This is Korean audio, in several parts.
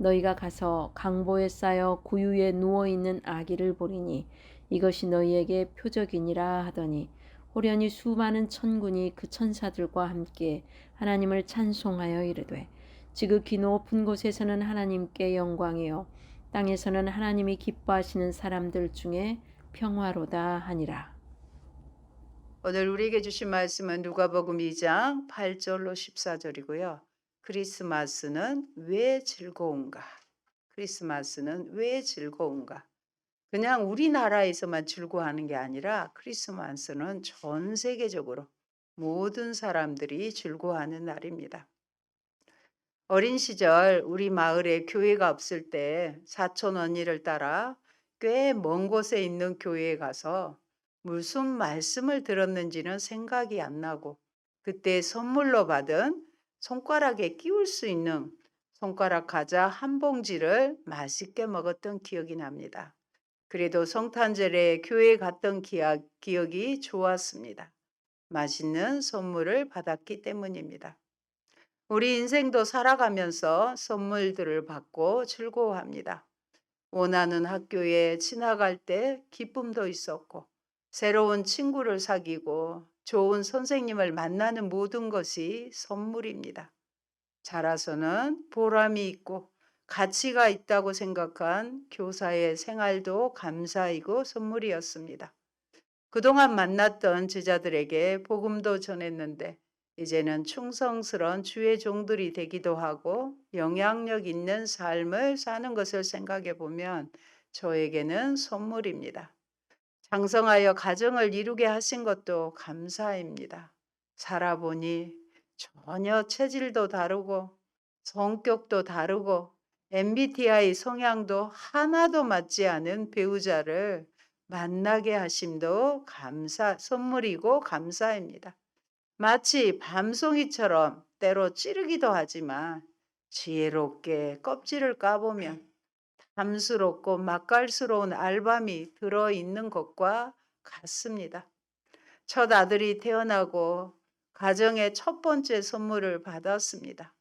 너희가 가서 강보에 쌓여 구유에 누워 있는 아기를 보리니 이것이 너희에게 표적이니라 하더니 호련히 수많은 천군이 그 천사들과 함께 하나님을 찬송하여 이르되 지극히 높은 곳에서는 하나님께 영광이요 땅에서는 하나님이 기뻐하시는 사람들 중에 평화로다 하니라. 오늘 우리에게 주신 말씀은 누가복음 2장 8절로 14절이고요. 크리스마스는 왜 즐거운가? 크리스마스는 왜 즐거운가? 그냥 우리나라에서만 즐거워하는 게 아니라 크리스마스는 전 세계적으로 모든 사람들이 즐거워하는 날입니다. 어린 시절 우리 마을에 교회가 없을 때 사촌 언니를 따라 꽤 먼 곳에 있는 교회에 가서 무슨 말씀을 들었는지는 생각이 안 나고 그때 선물로 받은 손가락에 끼울 수 있는 손가락 과자 한 봉지를 맛있게 먹었던 기억이 납니다. 그래도 성탄절에 교회에 갔던 기억, 기억이 좋았습니다. 맛있는 선물을 받았기 때문입니다. 우리 인생도 살아가면서 선물들을 받고 즐거워합니다. 원하는 학교에 지나갈 때 기쁨도 있었고, 새로운 친구를 사귀고, 좋은 선생님을 만나는 모든 것이 선물입니다. 자라서는 보람이 있고, 가치가 있다고 생각한 교사의 생활도 감사이고 선물이었습니다. 그동안 만났던 제자들에게 복음도 전했는데 이제는 충성스러운 주의 종들이 되기도 하고 영향력 있는 삶을 사는 것을 생각해 보면 저에게는 선물입니다. 장성하여 가정을 이루게 하신 것도 감사입니다. 살아보니 전혀 체질도 다르고 성격도 다르고 MBTI 성향도 하나도 맞지 않은 배우자를 만나게 하심도 감사, 선물이고 감사입니다. 마치 밤송이처럼 때로 찌르기도 하지만 지혜롭게 껍질을 까보면 담스럽고 맛깔스러운 알밤이 들어있는 것과 같습니다. 첫 아들이 태어나고 가정의 첫 번째 선물을 받았습니다.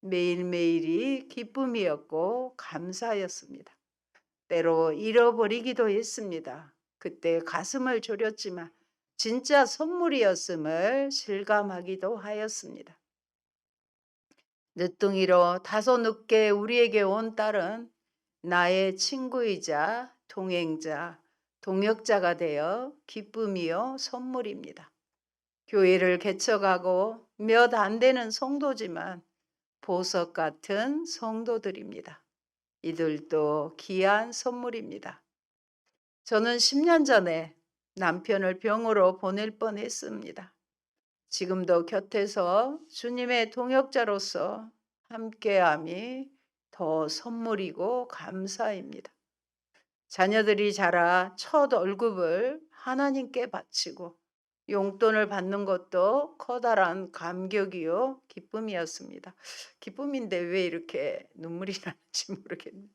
매일매일이 기쁨이었고 감사였습니다. 때로 잃어버리기도 했습니다. 그때 가슴을 졸였지만 진짜 선물이었음을 실감하기도 하였습니다. 늦둥이로 다소 늦게 우리에게 온 딸은 나의 친구이자 동행자, 동역자가 되어 기쁨이요 선물입니다. 교회를 개척하고 몇 안 되는 성도지만 보석 같은 성도들입니다. 이들도 귀한 선물입니다. 저는 10년 전에 남편을 병으로 보낼 뻔 했습니다. 지금도 곁에서 주님의 동역자로서 함께함이 더 선물이고 감사입니다. 자녀들이 자라 첫 월급을 하나님께 바치고 용돈을 받는 것도 커다란 감격이요 기쁨이었습니다. 기쁨인데 왜 이렇게 눈물이 나는지 모르겠네요.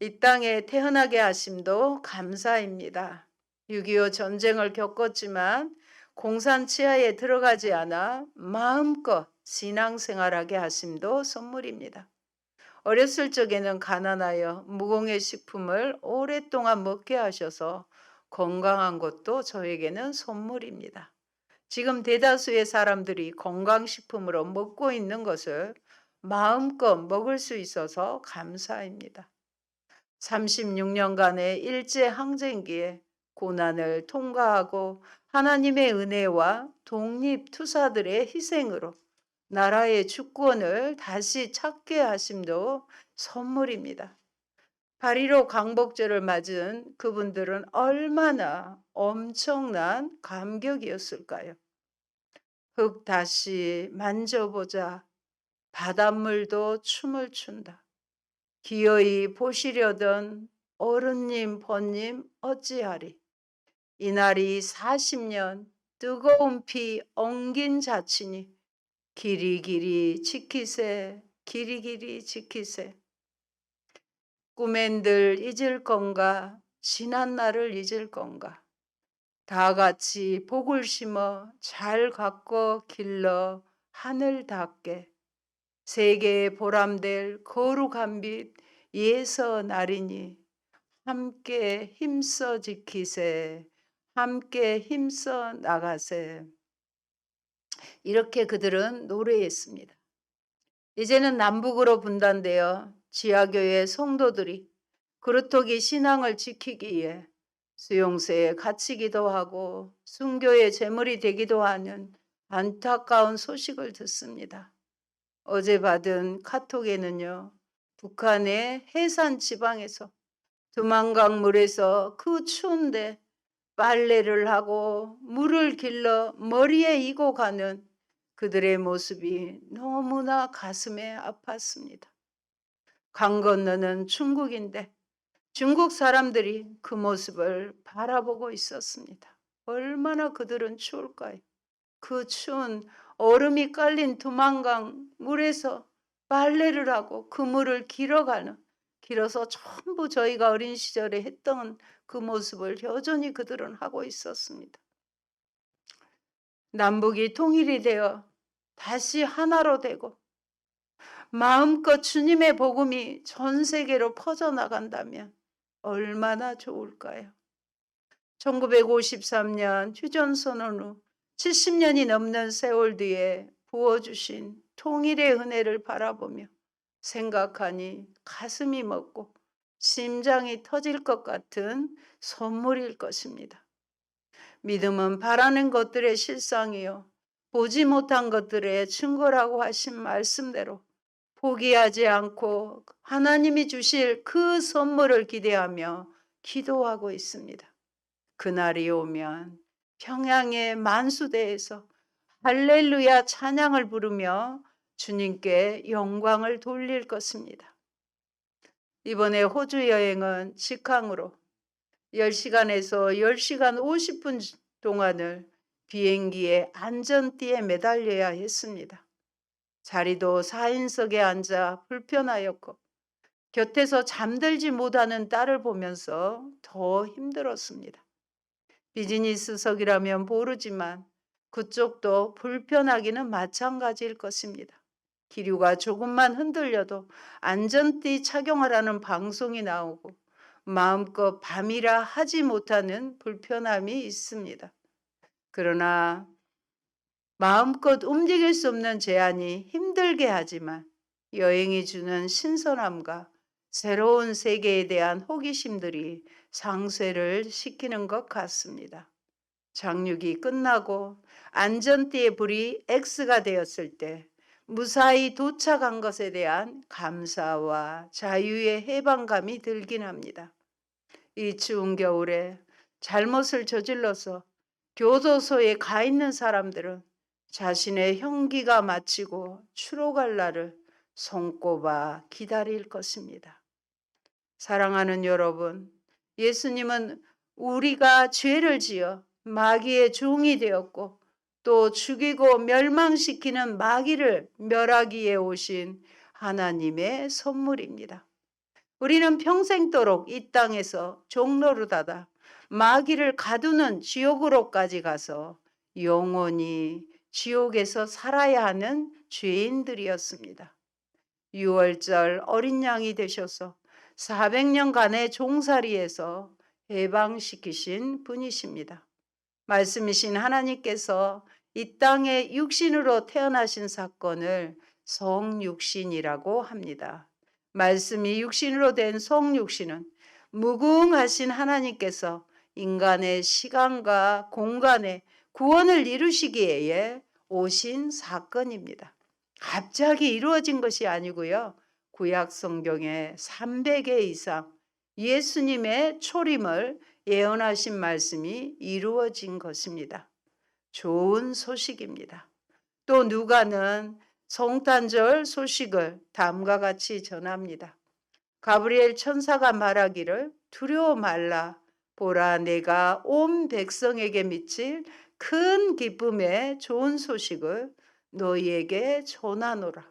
이 땅에 태어나게 하심도 감사입니다. 6.25 전쟁을 겪었지만 공산 치하에 들어가지 않아 마음껏 신앙생활하게 하심도 선물입니다. 어렸을 적에는 가난하여 무공의 식품을 오랫동안 먹게 하셔서 건강한 것도 저에게는 선물입니다. 지금 대다수의 사람들이 건강식품으로 먹고 있는 것을 마음껏 먹을 수 있어서 감사입니다. 36년간의 일제 항쟁기에 고난을 통과하고 하나님의 은혜와 독립 투사들의 희생으로 나라의 주권을 다시 찾게 하심도 선물입니다. 8.15 강복절을 맞은 그분들은 얼마나 엄청난 감격이었을까요? 흙 다시 만져보자. 바닷물도 춤을 춘다. 기어이 보시려던 어른님 번님 어찌하리 이날이 40년 뜨거운 피 엉긴 자치니 길이 길이 지키세 길이 길이 지키세. 꿈엔들 잊을 건가 지난 날을 잊을 건가. 다 같이 복을 심어 잘 가꿔 길러 하늘 닿게. 세계에 보람될 거룩한 빛 예서 나리니. 함께 힘써 지키세 함께 힘써 나가세 이렇게 그들은 노래했습니다. 이제는 남북으로 분단되어 지하교회 성도들이 그루터기 신앙을 지키기 위해 수용소에 갇히기도 하고 순교의 제물이 되기도 하는 안타까운 소식을 듣습니다. 어제 받은 카톡에는요, 북한의 해산 지방에서 두만강 물에서 그 추운데 빨래를 하고 물을 길러 머리에 이고 가는 그들의 모습이 너무나 가슴에 아팠습니다. 강 건너는 중국인데 중국 사람들이 그 모습을 바라보고 있었습니다. 얼마나 그들은 추울까요? 그 추운 얼음이 깔린 두만강 물에서 빨래를 하고 그 물을 길어가는 길어서 전부 저희가 어린 시절에 했던 그 모습을 여전히 그들은 하고 있었습니다. 남북이 통일이 되어 다시 하나로 되고 마음껏 주님의 복음이 전 세계로 퍼져나간다면 얼마나 좋을까요? 1953년 휴전선언 후 70년이 넘는 세월 뒤에 부어주신 통일의 은혜를 바라보며 생각하니 가슴이 먹고 심장이 터질 것 같은 선물일 것입니다. 믿음은 바라는 것들의 실상이요. 보지 못한 것들의 증거라고 하신 말씀대로 포기하지 않고 하나님이 주실 그 선물을 기대하며 기도하고 있습니다. 그날이 오면 평양의 만수대에서 할렐루야 찬양을 부르며 주님께 영광을 돌릴 것입니다. 이번에 호주 여행은 직항으로 10시간에서 10시간 50분 동안을 비행기의 안전띠에 매달려야 했습니다. 자리도 4인석에 앉아 불편하였고 곁에서 잠들지 못하는 딸을 보면서 더 힘들었습니다. 비즈니스석이라면 모르지만 그쪽도 불편하기는 마찬가지일 것입니다. 기류가 조금만 흔들려도 안전띠 착용하라는 방송이 나오고 마음껏 밤이라 하지 못하는 불편함이 있습니다. 그러나 마음껏 움직일 수 없는 제한이 힘들게 하지만 여행이 주는 신선함과 새로운 세계에 대한 호기심들이 상쇄를 시키는 것 같습니다. 장육이 끝나고 안전띠의 불이 X가 되었을 때 무사히 도착한 것에 대한 감사와 자유의 해방감이 들긴 합니다. 이 추운 겨울에 잘못을 저질러서 교도소에 가 있는 사람들은 자신의 형기가 마치고 추록할 날을 손꼽아 기다릴 것입니다. 사랑하는 여러분, 예수님은 우리가 죄를 지어 마귀의 종이 되었고 또 죽이고 멸망시키는 마귀를 멸하기 위해 오신 하나님의 선물입니다. 우리는 평생도록 이 땅에서 종로르다다 마귀를 가두는 지옥으로까지 가서 영원히 지옥에서 살아야 하는 죄인들이었습니다. 6월절 어린 양이 되셔서 400년간의 종살이에서 해방시키신 분이십니다. 말씀이신 하나님께서 이 땅에 육신으로 태어나신 사건을 성육신이라고 합니다. 말씀이 육신으로 된 성육신은 무궁하신 하나님께서 인간의 시간과 공간에 구원을 이루시기 위해 오신 사건입니다. 갑자기 이루어진 것이 아니고요. 구약 성경에 300회 이상 예수님의 초림을 예언하신 말씀이 이루어진 것입니다. 좋은 소식입니다. 또 누가는 성탄절 소식을 다음과 같이 전합니다. 가브리엘 천사가 말하기를 두려워 말라. 보라, 내가 온 백성에게 미칠 큰 기쁨의 좋은 소식을 너희에게 전하노라.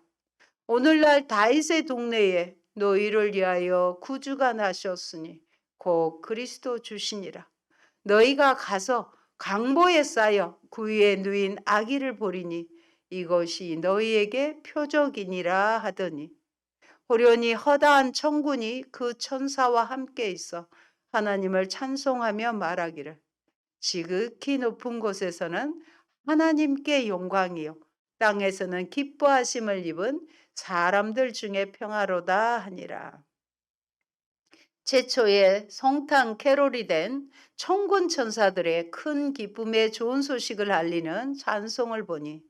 오늘날 다윗의 동네에 너희를 위하여 구주가 나셨으니 곧 그리스도 주시니라. 너희가 가서 강보에 쌓여 구유에 누인 아기를 보리니 이것이 너희에게 표적이니라 하더니 호련히 허다한 천군이 그 천사와 함께 있어 하나님을 찬송하며 말하기를 지극히 높은 곳에서는 하나님께 영광이요 땅에서는 기뻐하심을 입은 사람들 중에 평화로다 하니라. 최초의 성탄 캐롤이 된 천군 천사들의 큰 기쁨의 좋은 소식을 알리는 찬송을 보니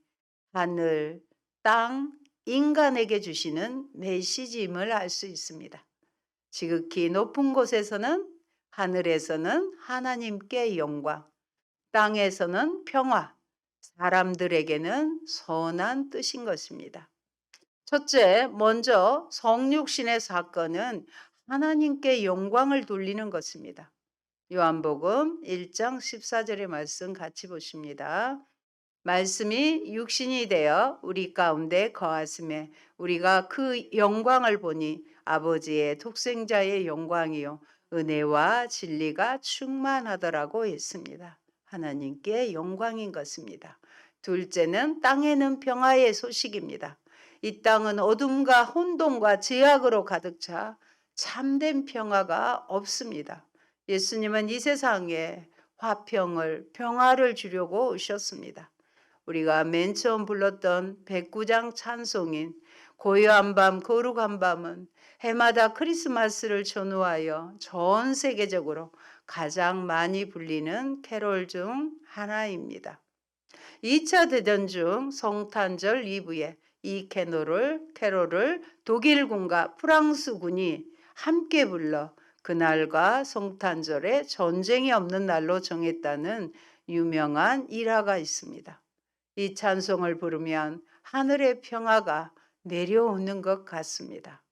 하늘, 땅, 인간에게 주시는 메시지임을 알 수 있습니다. 지극히 높은 곳에서는 하늘에서는 하나님께 영광, 땅에서는 평화, 사람들에게는 선한 뜻인 것입니다. 첫째, 먼저 성육신의 사건은 하나님께 영광을 돌리는 것입니다. 요한복음 1장 14절의 말씀 같이 보십니다. 말씀이 육신이 되어 우리 가운데 거하심에 우리가 그 영광을 보니 아버지의 독생자의 영광이요 은혜와 진리가 충만하더라고 했습니다. 하나님께 영광인 것입니다. 둘째는 땅에는 평화의 소식입니다. 이 땅은 어둠과 혼돈과 제약으로 가득 차 참된 평화가 없습니다. 예수님은 이 세상에 화평을 평화를 주려고 오셨습니다. 우리가 맨 처음 불렀던 백구장 찬송인 고요한 밤 거룩한 밤은 해마다 크리스마스를 전후하여 전 세계적으로 가장 많이 불리는 캐롤 중 하나입니다. 2차 대전 중 성탄절 이브에 이 캐롤을, 캐롤을 독일군과 프랑스군이 함께 불러 그날과 성탄절에 전쟁이 없는 날로 정했다는 유명한 일화가 있습니다. 이 찬송을 부르면 하늘의 평화가 내려오는 것 같습니다.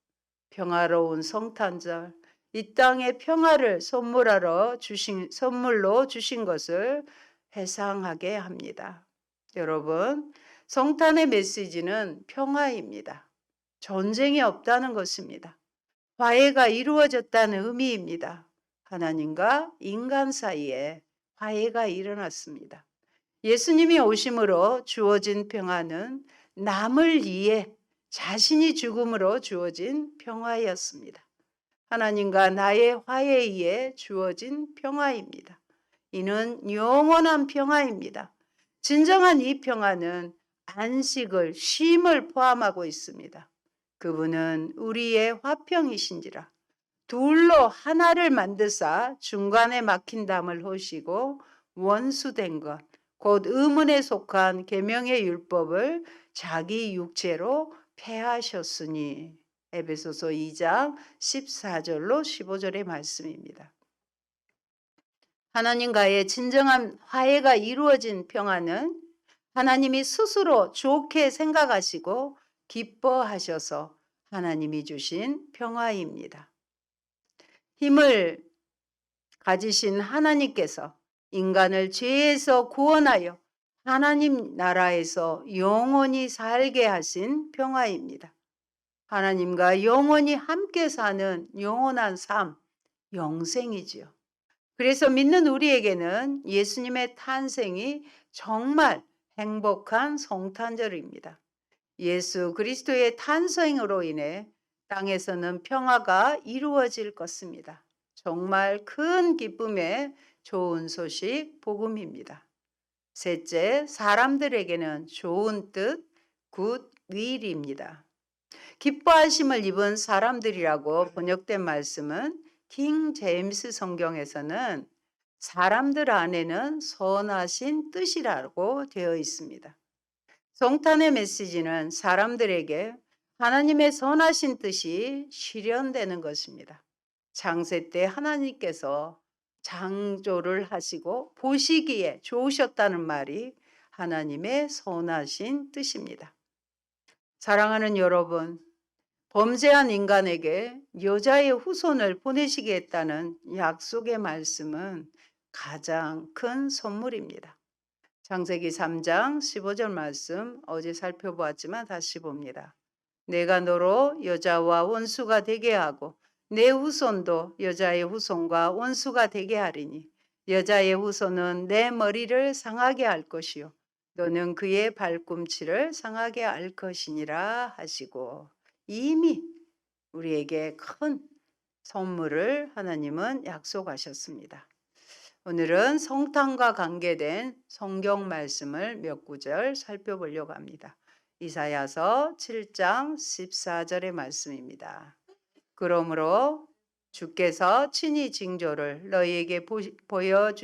평화로운 성탄절, 이 땅의 평화를 선물하러 주신, 선물로 주신 것을 회상하게 합니다. 여러분, 성탄의 메시지는 평화입니다. 전쟁이 없다는 것입니다. 화해가 이루어졌다는 의미입니다. 하나님과 인간 사이에 화해가 일어났습니다. 예수님이 오심으로 주어진 평화는 남을 위해 자신이 죽음으로 주어진 평화였습니다. 하나님과 나의 화해에 의해 주어진 평화입니다. 이는 영원한 평화입니다. 진정한 이 평화는 안식을, 쉼을 포함하고 있습니다. 그분은 우리의 화평이신지라. 둘로 하나를 만드사 중간에 막힌 담을 호시고 원수된 것, 곧 의문에 속한 계명의 율법을 자기 육체로 폐하셨으니 에베소서 2장 14절로 15절의 말씀입니다. 하나님과의 진정한 화해가 이루어진 평화는 하나님이 스스로 좋게 생각하시고 기뻐하셔서 하나님이 주신 평화입니다. 힘을 가지신 하나님께서 인간을 죄에서 구원하여 하나님 나라에서 영원히 살게 하신 평화입니다. 하나님과 영원히 함께 사는 영원한 삶, 영생이지요. 그래서 믿는 우리에게는 예수님의 탄생이 정말 행복한 성탄절입니다. 예수 그리스도의 탄생으로 인해 땅에서는 평화가 이루어질 것입니다. 정말 큰 기쁨의 좋은 소식 복음입니다. 셋째, 사람들에게는 좋은 뜻, 굿 윌입니다. 기뻐하심을 입은 사람들이라고 번역된 말씀은 킹 제임스 성경에서는 사람들 안에는 선하신 뜻이라고 되어 있습니다. 성탄의 메시지는 사람들에게 하나님의 선하신 뜻이 실현되는 것입니다. 장세 때 하나님께서 장조를 하시고 보시기에 좋으셨다는 말이 하나님의 선하신 뜻입니다. 사랑하는 여러분, 범죄한 인간에게 여자의 후손을 보내시겠다는 약속의 말씀은 가장 큰 선물입니다. 창세기 3장 15절 말씀 어제 살펴보았지만 다시 봅니다. 내가 너로 여자와 원수가 되게 하고 내 후손도 여자의 후손과 원수가 되게 하리니 여자의 후손은 내 머리를 상하게 할 것이요 너는 그의 발꿈치를 상하게 할 것이니라 하시고 이미 우리에게 큰 선물을 하나님은 약속하셨습니다. 오늘은 성탄과 관계된 성경 말씀을 몇 구절 살펴보려고 합니다. 이사야서 7장 14절의 말씀입니다. 그러므로 주께서 친히 징조를 너희에게 보여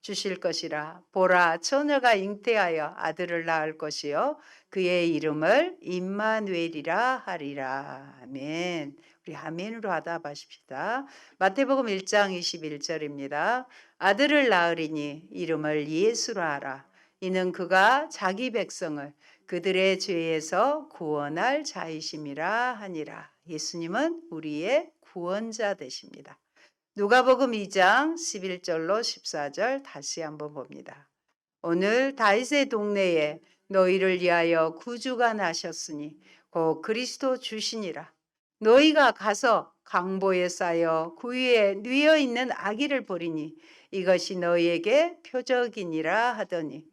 주실 것이라 보라 처녀가 잉태하여 아들을 낳을 것이요 그의 이름을 임마누엘이라 하리라 아멘. 우리 아멘으로 하다 마십시다. 마태복음 1장 21절입니다. 아들을 낳으리니 이름을 예수로 하라. 이는 그가 자기 백성을 그들의 죄에서 구원할 자이심이라 하니라. 예수님은 우리의 구원자 되십니다. 누가복음 2장 11절로 14절 다시 한번 봅니다. 오늘 다윗의 동네에 너희를 위하여 구주가 나셨으니 곧 그리스도 주시니라. 너희가 가서 강보에 쌓여 구위에 뉘어 있는 아기를 보리니 이것이 너희에게 표적이니라 하더니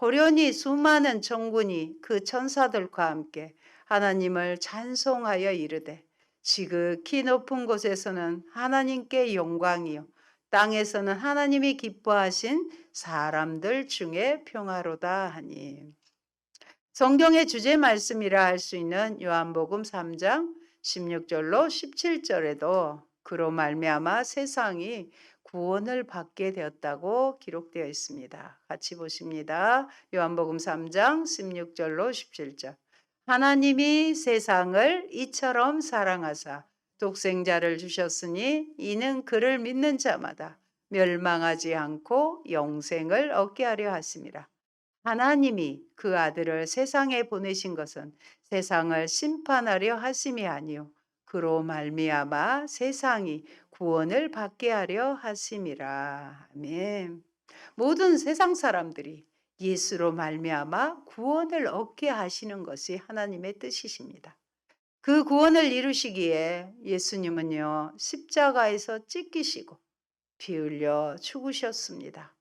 호련히 수많은 정군이 그 천사들과 함께 하나님을 찬송하여 이르되 지극히 높은 곳에서는 하나님께 영광이요 땅에서는 하나님이 기뻐하신 사람들 중에 평화로다 하니. 성경의 주제 말씀이라 할 수 있는 요한복음 3장 16절로 17절에도 그로 말미암아 세상이 구원을 받게 되었다고 기록되어 있습니다. 같이 보십니다. 요한복음 3장 16절로 17절. 하나님이 세상을 이처럼 사랑하사 독생자를 주셨으니 이는 그를 믿는 자마다 멸망하지 않고 영생을 얻게 하려 하심이라. 하나님이 그 아들을 세상에 보내신 것은 세상을 심판하려 하심이 아니요 그로 말미암아 세상이 구원을 받게 하려 하심이라. 아멘. 모든 세상 사람들이 예수로 말미암아 구원을 얻게 하시는 것이 하나님의 뜻이십니다. 그 구원을 이루시기에 예수님은요 십자가에서 찢기시고 피 흘려 죽으셨습니다.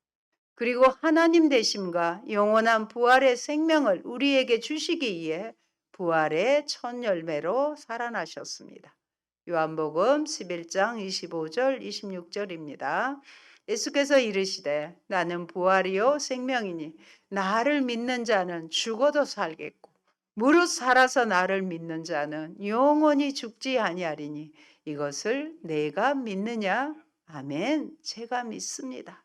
그리고 하나님 되심과 영원한 부활의 생명을 우리에게 주시기 위해 부활의 첫 열매로 살아나셨습니다. 요한복음 11장 25절 26절입니다. 예수께서 이르시되 나는 부활이요 생명이니 나를 믿는 자는 죽어도 살겠고 무릇 살아서 나를 믿는 자는 영원히 죽지 아니하리니 이것을 내가 믿느냐 아멘 제가 믿습니다.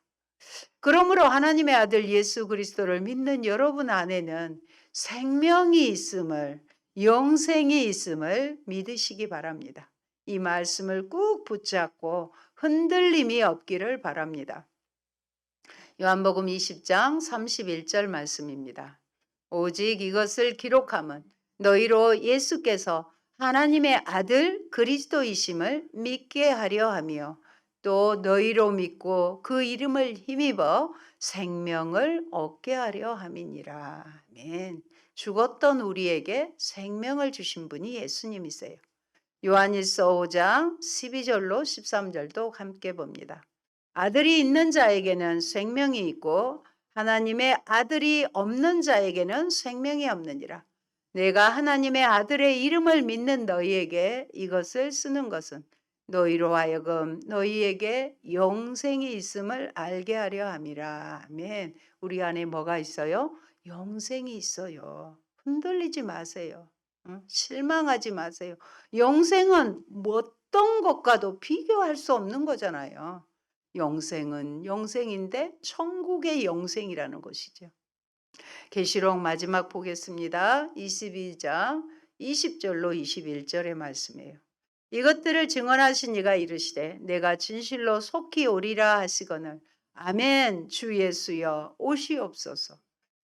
그러므로 하나님의 아들 예수 그리스도를 믿는 여러분 안에는 생명이 있음을 영생이 있음을 믿으시기 바랍니다. 이 말씀을 꾹 붙잡고 흔들림이 없기를 바랍니다. 요한복음 20장 31절 말씀입니다. 오직 이것을 기록함은 너희로 예수께서 하나님의 아들 그리스도이심을 믿게 하려 하며 또 너희로 믿고 그 이름을 힘입어 생명을 얻게 하려 함이니라. 아멘. 죽었던 우리에게 생명을 주신 분이 예수님이세요. 요한일서 5장 12절로 13절도 함께 봅니다. 아들이 있는 자에게는 생명이 있고 하나님의 아들이 없는 자에게는 생명이 없느니라. 내가 하나님의 아들의 이름을 믿는 너희에게 이것을 쓰는 것은 너희로 하여금 너희에게 영생이 있음을 알게 하려 함이라. 아멘. 우리 안에 뭐가 있어요? 영생이 있어요. 흔들리지 마세요. 실망하지 마세요. 영생은 어떤 것과도 비교할 수 없는 거잖아요. 영생은 영생인데 천국의 영생이라는 것이죠. 계시록 마지막 보겠습니다. 22장 20절로 21절의 말씀이에요. 이것들을 증언하신 이가 이르시되 내가 진실로 속히 오리라 하시거늘 아멘 주 예수여 오시옵소서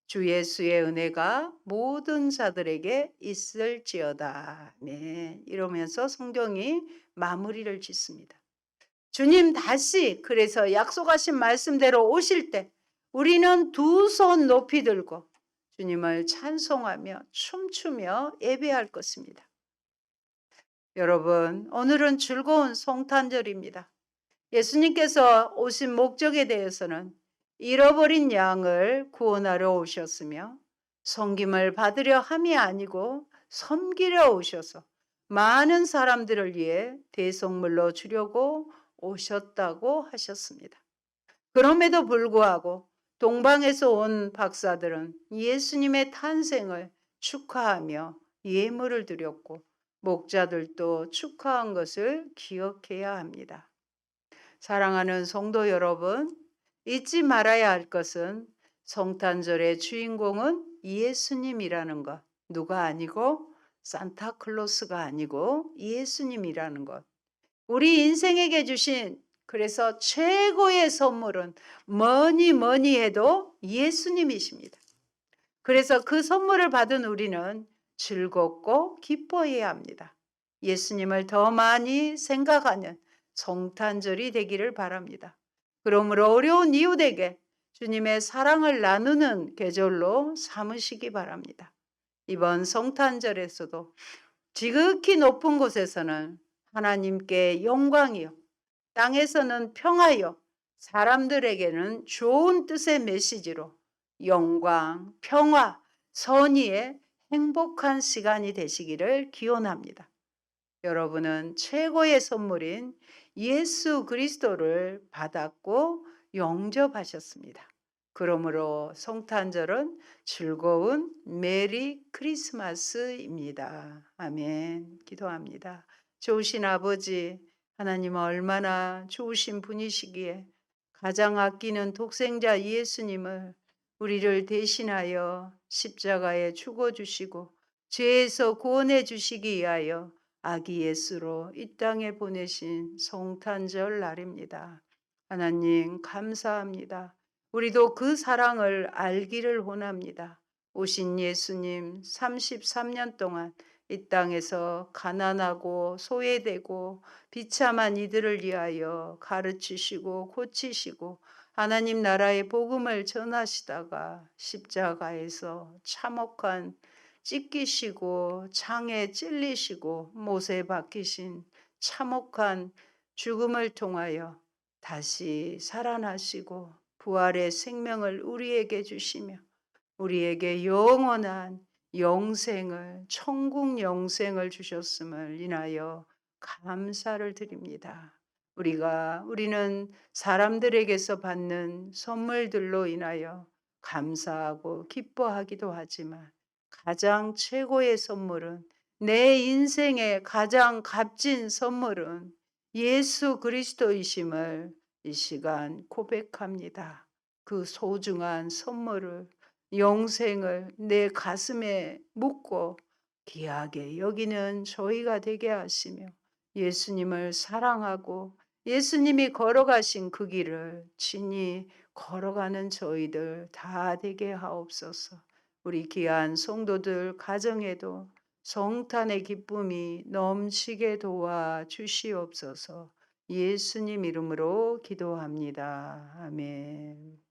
주 예수의 은혜가 모든 자들에게 있을지어다. 네, 이러면서 성경이 마무리를 짓습니다. 주님 다시 그래서 약속하신 말씀대로 오실 때 우리는 두 손 높이 들고 주님을 찬송하며 춤추며 예배할 것입니다. 여러분, 오늘은 즐거운 성탄절입니다. 예수님께서 오신 목적에 대해서는 잃어버린 양을 구원하러 오셨으며 섬김을 받으려 함이 아니고 섬기려 오셔서 많은 사람들을 위해 대속물로 주려고 오셨다고 하셨습니다. 그럼에도 불구하고 동방에서 온 박사들은 예수님의 탄생을 축하하며 예물을 드렸고 목자들도 축하한 것을 기억해야 합니다. 사랑하는 성도 여러분, 잊지 말아야 할 것은 성탄절의 주인공은 예수님이라는 것. 누가 아니고 산타클로스가 아니고 예수님이라는 것. 우리 인생에게 주신 그래서 최고의 선물은 뭐니 뭐니 해도 예수님이십니다. 그래서 그 선물을 받은 우리는 즐겁고 기뻐해야 합니다. 예수님을 더 많이 생각하는 성탄절이 되기를 바랍니다. 그러므로 어려운 이웃에게 주님의 사랑을 나누는 계절로 삼으시기 바랍니다. 이번 성탄절에서도 지극히 높은 곳에서는 하나님께 영광이요. 땅에서는 평화요. 사람들에게는 좋은 뜻의 메시지로 영광, 평화, 선의의 행복한 시간이 되시기를 기원합니다. 여러분은 최고의 선물인 예수 그리스도를 받았고 영접하셨습니다. 그러므로 성탄절은 즐거운 메리 크리스마스입니다. 아멘. 기도합니다. 좋으신 아버지, 하나님 얼마나 좋으신 분이시기에 가장 아끼는 독생자 예수님을 우리를 대신하여 십자가에 죽어 주시고 죄에서 구원해 주시기 위하여 아기 예수로 이 땅에 보내신 성탄절 날입니다. 하나님 감사합니다. 우리도 그 사랑을 알기를 원합니다. 오신 예수님 33년 동안 이 땅에서 가난하고 소외되고 비참한 이들을 위하여 가르치시고 고치시고 하나님 나라의 복음을 전하시다가 십자가에서 참혹한 찢기시고 창에 찔리시고 못에 박히신 참혹한 죽음을 통하여 다시 살아나시고 부활의 생명을 우리에게 주시며 우리에게 영원한 영생을 천국 영생을 주셨음을 인하여 감사를 드립니다. 우리가 우리는 사람들에게서 받는 선물들로 인하여 감사하고 기뻐하기도 하지만 가장 최고의 선물은 내 인생의 가장 값진 선물은 예수 그리스도이심을 이 시간 고백합니다. 그 소중한 선물을 영생을 내 가슴에 묻고 귀하게 여기는 저희가 되게 하시며 예수님을 사랑하고 예수님이 걸어가신 그 길을 친히 걸어가는 저희들 다 되게 하옵소서. 우리 귀한 성도들 가정에도 성탄의 기쁨이 넘치게 도와 주시옵소서. 예수님 이름으로 기도합니다. 아멘.